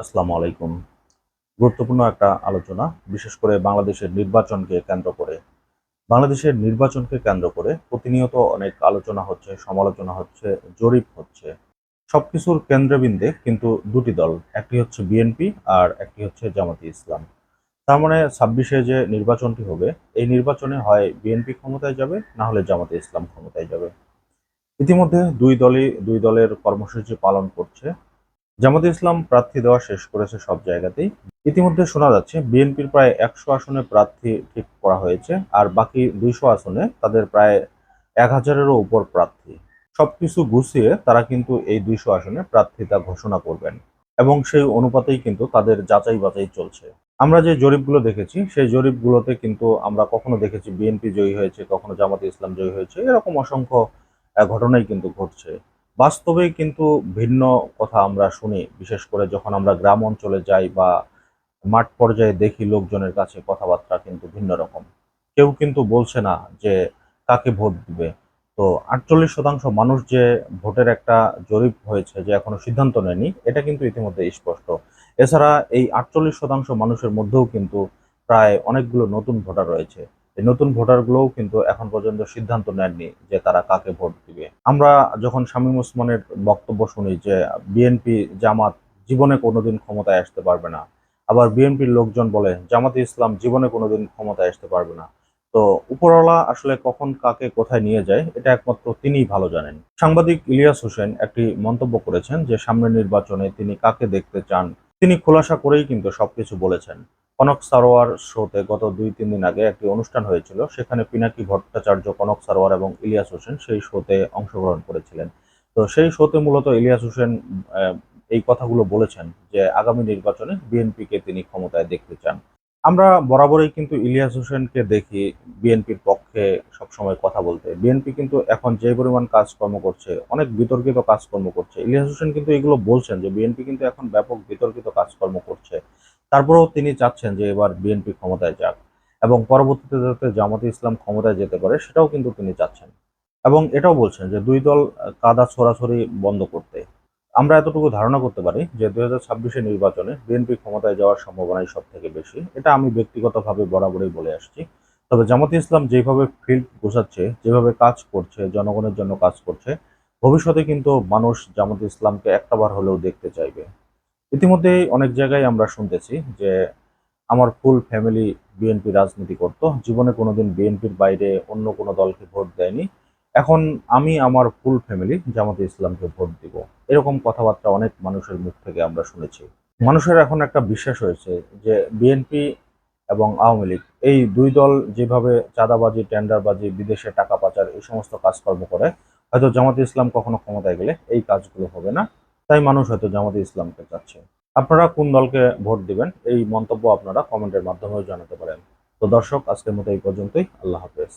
আসসালামু আলাইকুম। গুরুত্বপূর্ণ একটা আলোচনা, বিশেষ করে বাংলাদেশের নির্বাচনকে কেন্দ্র করে। বাংলাদেশের নির্বাচনকে কেন্দ্র করে প্রতিনিয়ত অনেক আলোচনা হচ্ছে, সমালোচনা হচ্ছে, জরিপ হচ্ছে। সবকিছুর কেন্দ্রবিন্দে কিন্তু দুটি দল, একটি হচ্ছে বিএনপি আর একটি হচ্ছে জামাতি ইসলাম। তার মানে ছাব্বিশে যে নির্বাচনটি হবে, এই নির্বাচনে হয় বিএনপি ক্ষমতায় যাবে, না হলে জামাতে ইসলাম ক্ষমতায় যাবে। ইতিমধ্যে দুই দলই, দুই দলের কর্মসূচি পালন করছে। জামাতে ইসলাম প্রার্থী দেওয়া শেষ করেছে সব জায়গাতেই। ইতিমধ্যে শোনা যাচ্ছে, বিএনপির প্রায় একশো আসনে প্রার্থী ঠিক করা হয়েছে, আর বাকি দুইশো আসনে তাদের প্রায় এক হাজারেরও উপর প্রার্থী। সবকিছু গুছিয়ে তারা কিন্তু এই দুইশো আসনে প্রার্থিতা ঘোষণা করবেন, এবং সেই অনুপাতেই কিন্তু তাদের যাচাই বাছাই চলছে। আমরা যে জরিপগুলো দেখেছি, সেই জরিপগুলোতে কিন্তু আমরা কখনো দেখেছি বিএনপি জয়ী হয়েছে, কখনো জামাতে ইসলাম জয়ী হয়েছে, এরকম অসংখ্য ঘটনাই কিন্তু ঘটছে। বাস্তবে কিন্তু ভিন্ন কথা আমরা শুনি, বিশেষ করে যখন আমরা গ্রাম অঞ্চলে যাই বা মাঠ পর্যায়ে দেখি লোকজনের কাছে কথাবার্তা কিন্তু ভিন্ন রকম। কেউ কিন্তু বলছে না যে কাকে ভোট দিবে। তো আটচল্লিশ শতাংশ মানুষ যে ভোটের একটা জরিপ হয়েছে, যে এখনও সিদ্ধান্ত নেয়নি, এটা কিন্তু ইতিমধ্যে স্পষ্ট। এছাড়া এই আটচল্লিশ শতাংশ মানুষের মধ্যেও কিন্তু প্রায় অনেকগুলো নতুন ভোটার রয়েছে। এই নতুন ভোটারগুলোও কিন্তু এখন পর্যন্ত সিদ্ধান্ত নেননি যে তারা কাকে ভোট দিবে। আমরা যখন শামীম ওসমানের বক্তব্য শুনি যে বিএনপি জামাত জীবনে কোনোদিন ক্ষমতায় আসতে পারবে না, আবার বিএনপির লোকজন বলে জামাতে ইসলাম জীবনে কোনোদিন ক্ষমতায় আসতে পারবে না, তো উপরওয়ালা আসলে কখন কাকে কোথায় নিয়ে যায় এটা একমাত্র তিনিই ভালো জানেন। সাংবাদিক ইলিয়াস হোসেন একটি মন্তব্য করেছেন যে সামনের নির্বাচনে তিনি কাকে দেখতে চান, তিনি খোলাসা করেই কিন্তু সবকিছু বলেছেন। কনক সারোয়ার শোতে গত দুই, তিন দিন আগে একটি অনুষ্ঠান হয়েছিল। সেখানে পিনাকি ভট্টাচার্য, কনক সারোয়ার এবং ইলিয়াস হোসেন সেই শোতে অংশগ্রহণ করেছিলেন। তো সেই শোতে মূলত ইলিয়াস হোসেন এই কথাগুলো বলেছেন যে আগামী নির্বাচনে বিএনপিকে তিনি ক্ষমতায় দেখতে চান। আমরা বরাবরই কিন্তু ইলিয়াস হোসেনকে দেখি বিএনপির পক্ষে সবসময় কথা বলতে। বিএনপি কিন্তু এখন যে পরিমাণ কাজকর্ম করছে, অনেক বিতর্কিত কাজকর্ম করছে। ইলিয়াস হোসেন কিন্তু এগুলো বলছেন যে বিএনপি কিন্তু এখন ব্যাপক বিতর্কিত কাজকর্ম করছে। তারপরেও তিনি চাচ্ছেন যে এবার বিএনপি ক্ষমতায় যাক এবং পরবর্তীতে যাতে জামাতে ইসলাম ক্ষমতায় যেতে পারে, সেটাও কিন্তু তিনি চাচ্ছেন। এবং এটাও বলছেন যে দুই দল কাদা ছড়াছড়ি বন্ধ করতে। আমরা এতটুকু ধারণা করতে পারি যে দুই হাজার ছাব্বিশে নির্বাচনে বিএনপি ক্ষমতায় যাওয়ার সম্ভাবনাই সব থেকে বেশি। এটা আমি ব্যক্তিগতভাবে বরাবরই বলে আসছি। তবে জামাতে ইসলাম যেভাবে ফিল্ড গোছাচ্ছে, যেভাবে কাজ করছে, জনগণের জন্য কাজ করছে, ভবিষ্যতে কিন্তু মানুষ জামাতে ইসলামকে একটাবার হলেও দেখতে চাইবে। ইতিমধ্যেই অনেক জায়গায় আমরা শুনতেছি যে আমার ফুল ফ্যামিলি বিএনপি রাজনীতি করত। জীবনে কোনোদিন বিএনপির বাইরে অন্য কোনো দলকে ভোট দেয়নি। এখন আমি আমার ফুল ফ্যামিলি জামাতে ইসলামকে ভোট দিব। এরকম কথাবার্তা অনেক মানুষের মুখ থেকে আমরা শুনেছি। মানুষের এখন একটা বিশ্বাস হয়েছে যে বিএনপি এবং আওয়ামী লীগ এই দুই দল যেভাবে চাঁদাবাজি, টেন্ডারবাজি, বিদেশে টাকা পাচার এই সমস্ত কাজকর্ম করে, হয়তো জামাতে ইসলাম কখনো ক্ষমতায় গেলে এই কাজগুলো হবে না। তাই মানুষ হয়তো জামাতে ইসলামকে চাচ্ছে। আপনারা কোন দলকে ভোট দিবেন? এই মন্তব্য আপনারা কমেন্টের মাধ্যমেও জানাতে পারেন। তো দর্শক, আজকের মতো এই পর্যন্তই। আল্লাহ হাফেজ।